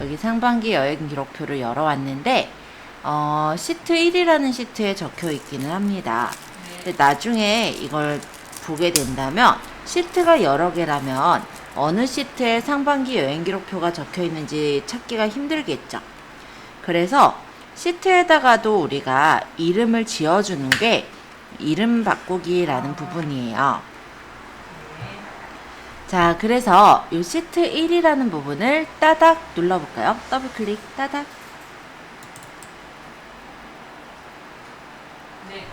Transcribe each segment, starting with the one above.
여기 상반기 여행 기록표를 열어왔는데 어, 시트 1이라는 시트에 적혀 있기는 합니다. 근데 나중에 이걸 보게 된다면 시트가 여러 개라면 어느 시트에 상반기 여행 기록표가 적혀 있는지 찾기가 힘들겠죠. 그래서 시트에다가도 우리가 이름을 지어주는 게 이름 바꾸기라는 부분이에요. 자, 그래서 이 시트 1이라는 부분을 따닥 눌러볼까요? 더블 클릭 따닥. 네.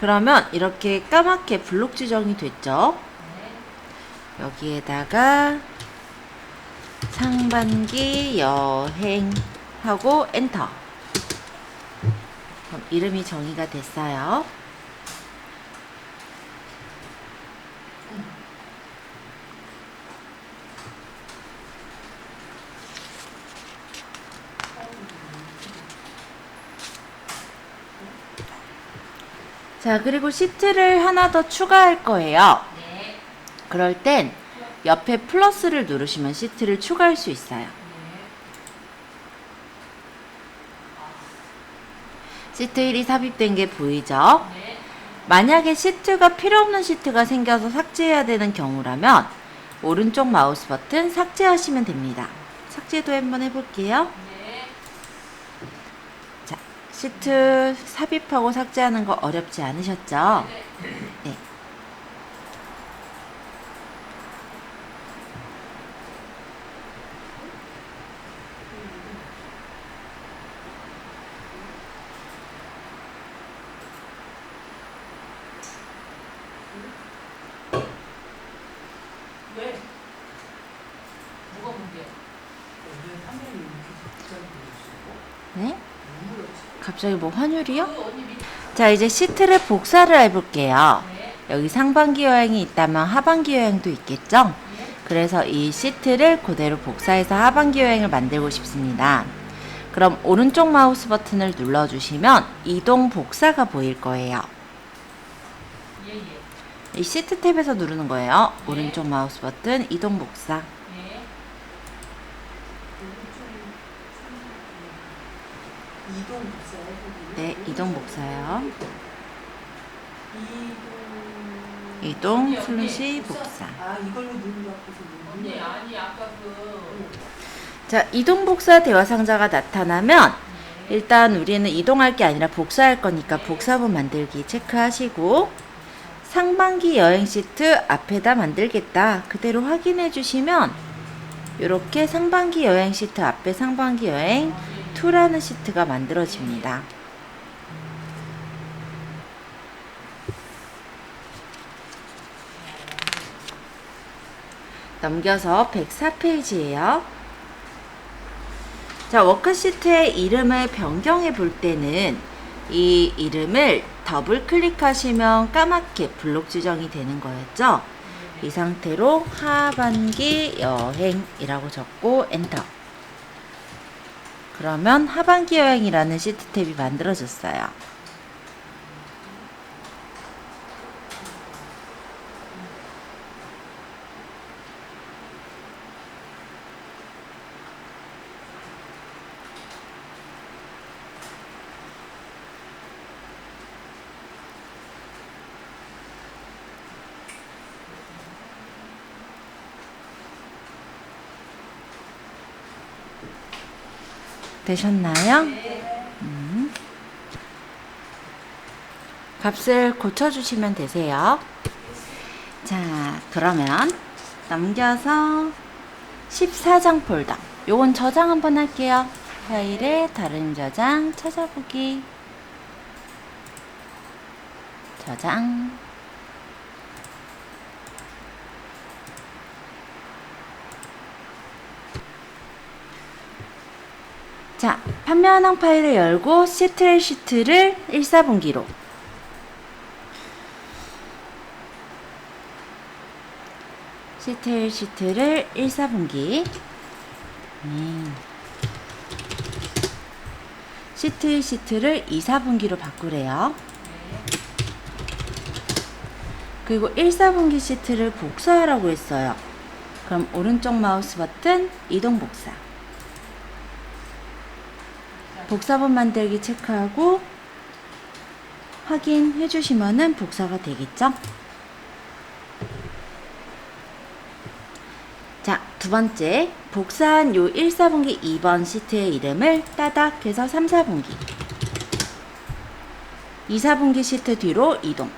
그러면 이렇게 까맣게 블록 지정이 됐죠? 여기에다가 상반기 여행 하고 엔터. 그럼 이름이 정의가 됐어요. 자, 그리고 시트를 하나 더 추가할 거예요. 네. 그럴 땐 옆에 플러스를 누르시면 시트를 추가할 수 있어요. 시트 1이 삽입된 게 보이죠? 네. 만약에 시트가 필요 없는 시트가 생겨서 삭제해야 되는 경우라면 오른쪽 마우스 버튼 삭제하시면 됩니다. 삭제도 한번 해볼게요. 시트 삽입하고 삭제하는 거 어렵지 않으셨죠? 네. 네? 갑자기 뭐 환율이요? 자, 이제 시트를 복사를 해볼게요. 네. 여기 상반기 여행이 있다면 하반기 여행도 있겠죠? 그래서 이 시트를 그대로 복사해서 하반기 여행을 만들고 싶습니다. 그럼 오른쪽 마우스 버튼을 눌러주시면 이동 복사가 보일 거예요. 이 시트 탭에서 누르는 거예요. 오른쪽 마우스 버튼 이동 복사. 이동 보기. 네, 이동 복사요. 이동. 이동 슬래시 복사. 아 이걸로. 아니 아까 그. 자, 이동 복사 대화 상자가 나타나면 일단 우리는 이동할 게 아니라 복사할 거니까 복사본 만들기 체크하시고 상반기 여행 시트 앞에다 만들겠다. 그대로 확인해 주시면 이렇게 상반기 여행 시트 앞에 상반기 여행 2라는 시트가 만들어집니다. 넘겨서 104페이지예요. 자, 워크시트의 이름을 변경해 볼 때는 이 이름을 더블 클릭하시면 까맣게 블록 지정이 되는 거였죠. 이 상태로 하반기 여행이라고 적고 엔터. 그러면 하반기 여행이라는 시트 탭이 만들어졌어요. 되셨나요? 음. 값을 고쳐주시면 되세요. 자, 그러면 넘겨서 14장 폴더. 요건 저장 한번 할게요. 파일에 다른 저장 찾아보기. 저장. 자, 판매 현황 파일을 열고 시트를 시트를 1사분기로 시트를 시트를 1사분기 음. 시트 시트를 2사분기로 바꾸래요. 그리고 1사분기 시트를 복사하라고 했어요. 그럼 오른쪽 마우스 버튼 이동 복사. 복사본 만들기 체크하고 확인해 주시면은 복사가 되겠죠? 자, 두 번째. 복사한 요 1, 4분기 2번 시트의 이름을 따닥 해서 3, 4분기. 2, 4분기 시트 뒤로 이동.